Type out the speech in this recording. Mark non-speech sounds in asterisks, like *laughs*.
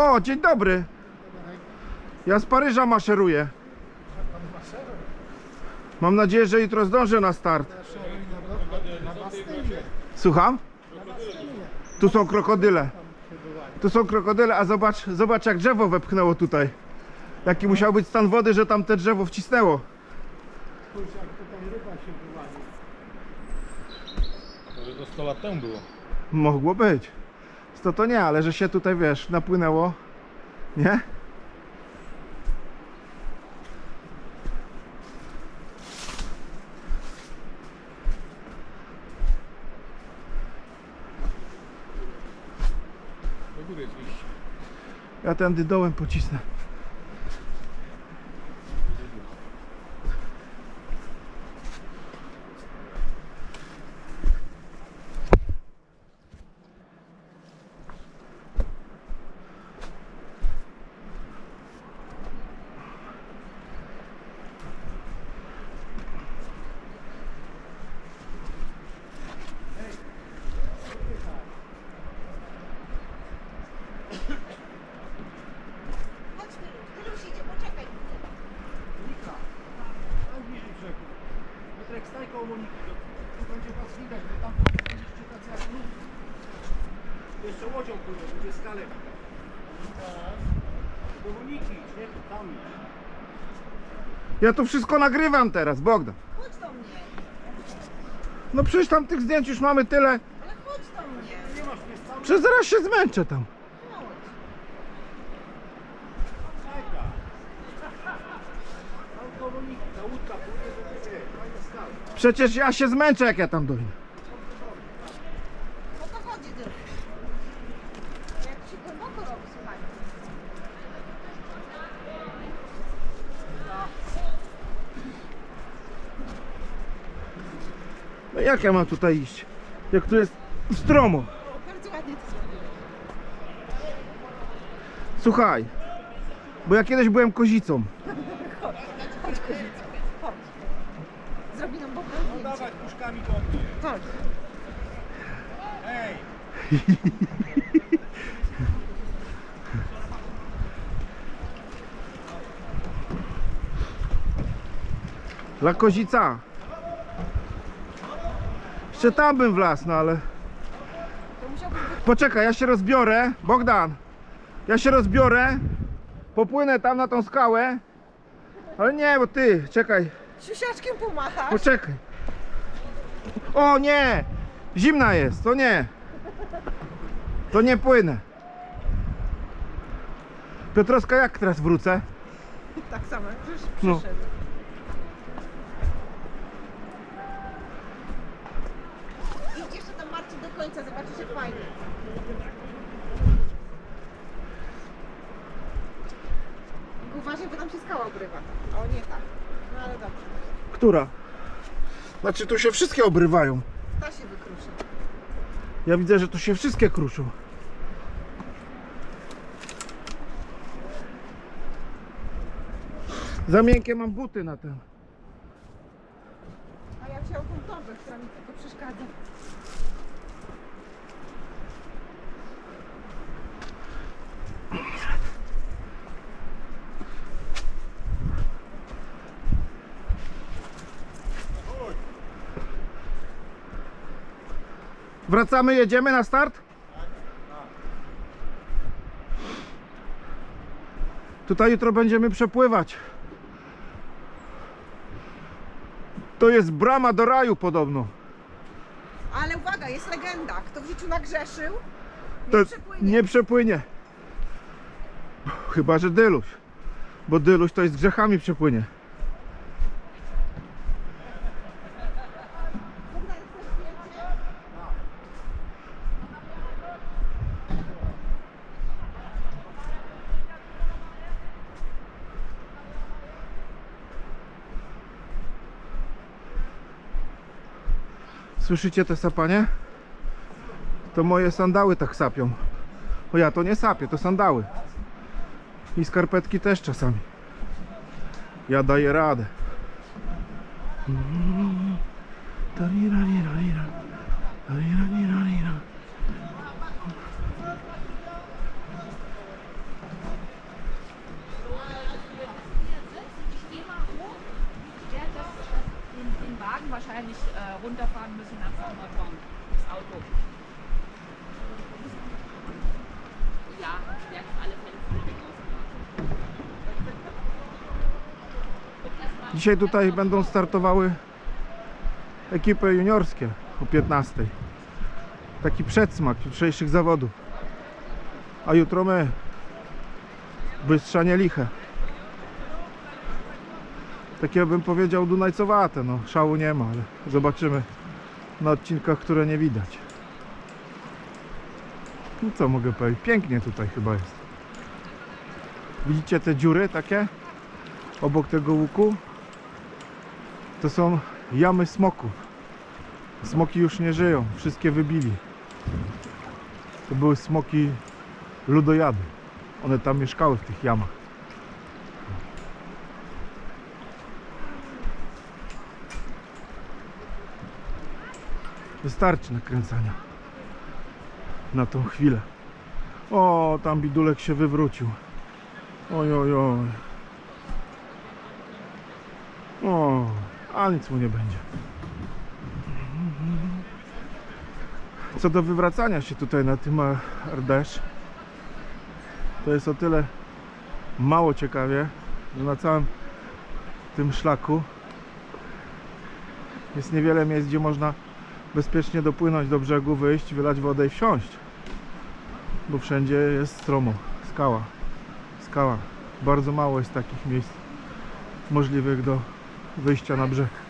O, dzień dobry. Ja z Paryża maszeruję. Mam nadzieję, że jutro zdążę na start. Słucham? Tu są krokodyle. Tu są krokodyle, a zobacz, zobacz jak drzewo wepchnęło tutaj. Jaki musiał być stan wody, że tam te drzewo wcisnęło. Może to 100 lat temu było. Mogło być. To to nie, ale że się tutaj wiesz, napłynęło. Nie? Do góry jest wyjście. Ja tędy dołem pocisnę. Chodź Miluś, Miluś idzie, poczekaj. Piotrek, staj koło Moniki, tu będzie was widać, bo tam byliście tacy jak my. Jeszcze łodzią płyną, będzie skalek. Do Moniki, nie tam. Ja to wszystko nagrywam teraz, Bogdan. Chodź do mnie. No przecież tam tych zdjęć już mamy tyle. Ale chodź do mnie. Przecież zaraz się zmęczę tam. Chodź. Przecież ja się zmęczę jak ja tam dojdę. O to chodzi tylko. Jak się głęboko robi. No jak ja mam tutaj iść? Jak tu jest stromo. Bardzo ładnie to zrobiłeś. Słuchaj, bo ja kiedyś byłem kozicą. Chodź kozica. Chodź. Nam Dawaj puszkami do mnie. Chodź. Ej! Dla kozica. Jeszcze tam bym wlazł, no ale... Poczekaj, ja się rozbiorę. Bogdan, ja się rozbiorę. Popłynę tam na tą skałę. Ale nie, bo ty, czekaj, siusiaczkiem pomachasz. poczekaj. O nie! Zimna jest, to nie. To nie płynę. Piotrowska, jak teraz wrócę? *laughs* Tak samo, już No. przyszedł. Idź jeszcze tam Marcin do końca, zobaczysz jak fajnie. Uważaj, bo tam się skała obrywa. O nie tak. No ale dobrze. Która? Znaczy tu się wszystkie obrywają. Ta się wykruszy. Ja widzę, że tu się wszystkie kruszą. Za miękkie mam buty na ten. A ja wziąłem tą torbę, która mi tylko przeszkadza. Wracamy, jedziemy na start? Tutaj jutro będziemy przepływać. To jest brama do raju podobno. Ale uwaga, jest legenda. Kto w życiu nagrzeszył, nie To przepłynie. nie przepłynie. Chyba, że Dyluś. Bo Dyluś to jest z grzechami przepłynie. Słyszycie te sapanie? To moje sandały tak sapią. O ja to nie sapię, to sandały. I skarpetki też czasami. Ja daję radę. Mm. Nicht äh, runterfahren müssen nach das Auto. Ja, alle Fälle. Dzisiaj tutaj będą startowały ekipy juniorskie o 15. Taki przedsmak jutrzejszych zawodów. A jutro my. Bystrzanie liche. Takie bym powiedział dunajcowate, no szału nie ma, ale zobaczymy na odcinkach, które nie widać. No co mogę powiedzieć? Pięknie tutaj chyba jest. Widzicie te dziury takie? Obok tego łuku? To są jamy smoków. Smoki już nie żyją, wszystkie wybili. To były smoki ludojady. One tam mieszkały w tych jamach. Wystarczy nakręcania na tą chwilę. O, tam bidulek się wywrócił. Oj, oj, oj. O, a nic mu nie będzie. Co do wywracania się tutaj na tym Ardesz, to jest o tyle mało ciekawie, że na całym tym szlaku jest niewiele miejsc, gdzie można bezpiecznie dopłynąć do brzegu, wyjść, wylać wodę i wsiąść. Bo wszędzie jest stromo, skała, skała. Bardzo mało jest takich miejsc możliwych do wyjścia na brzeg.